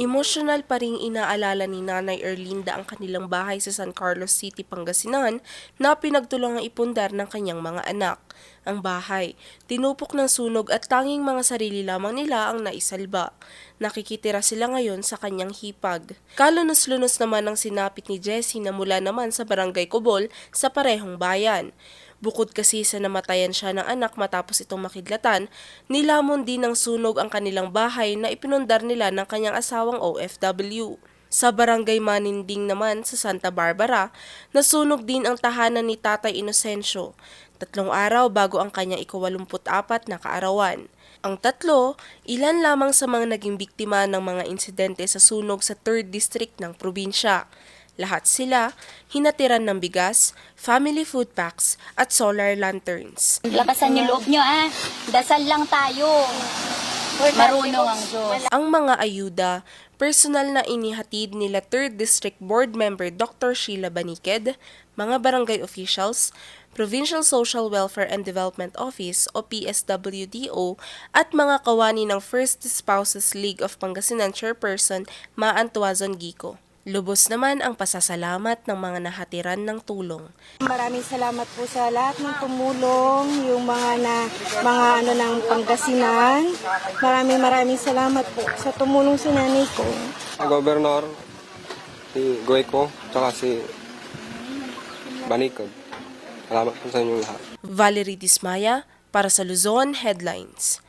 Emosyonal pa ring inaalala ni Nanay Erlinda ang kanilang bahay sa San Carlos City, Pangasinan na pinagtulungang ipundar ng kanyang mga anak. Ang bahay, tinupok ng sunog at tanging mga sarili lamang nila ang naisalba. Nakikitira sila ngayon sa kanyang hipag. Kalunos-lunos naman ang sinapit ni Jessie na mula naman sa Barangay Cobol sa parehong bayan. Bukod kasi sa namatayan siya ng anak matapos itong makidlatan, nilamon din ng sunog ang kanilang bahay na ipinundar nila ng kanyang asawang OFW. Sa barangay Maninding naman sa Santa Barbara, nasunog din ang tahanan ni Tatay Inocencio, tatlong araw bago ang kanyang ikawalumput-apat na kaarawan. Ang tatlo, ilan lamang sa mga naging biktima ng mga insidente sa sunog sa 3rd District ng probinsya. Lahat sila, hinatiran ng bigas, family food packs, at solar lanterns. Lakasan niyo loob niyo ah. Dasal lang tayo. Marunong ang Diyos. Ang mga ayuda, personal na inihatid nila 3rd District Board Member Dr. Sheila Baniked, mga barangay officials, Provincial Social Welfare and Development Office o PSWDO at mga kawani ng First Spouses League of Pangasinan Chairperson Ma Antuazon Gico. Lubos naman ang pasasalamat ng mga nahatiran ng tulong. Maraming salamat po sa lahat ng tumulong, yung mga na mga ano ng Pangasinan. Maraming maraming salamat po sa tumulong sa nanay ko. Ang gobernador, si Goico, tsaka si Banikod. Salamat po sa inyong lahat. Valerie Dismaya para sa Luzon Headlines.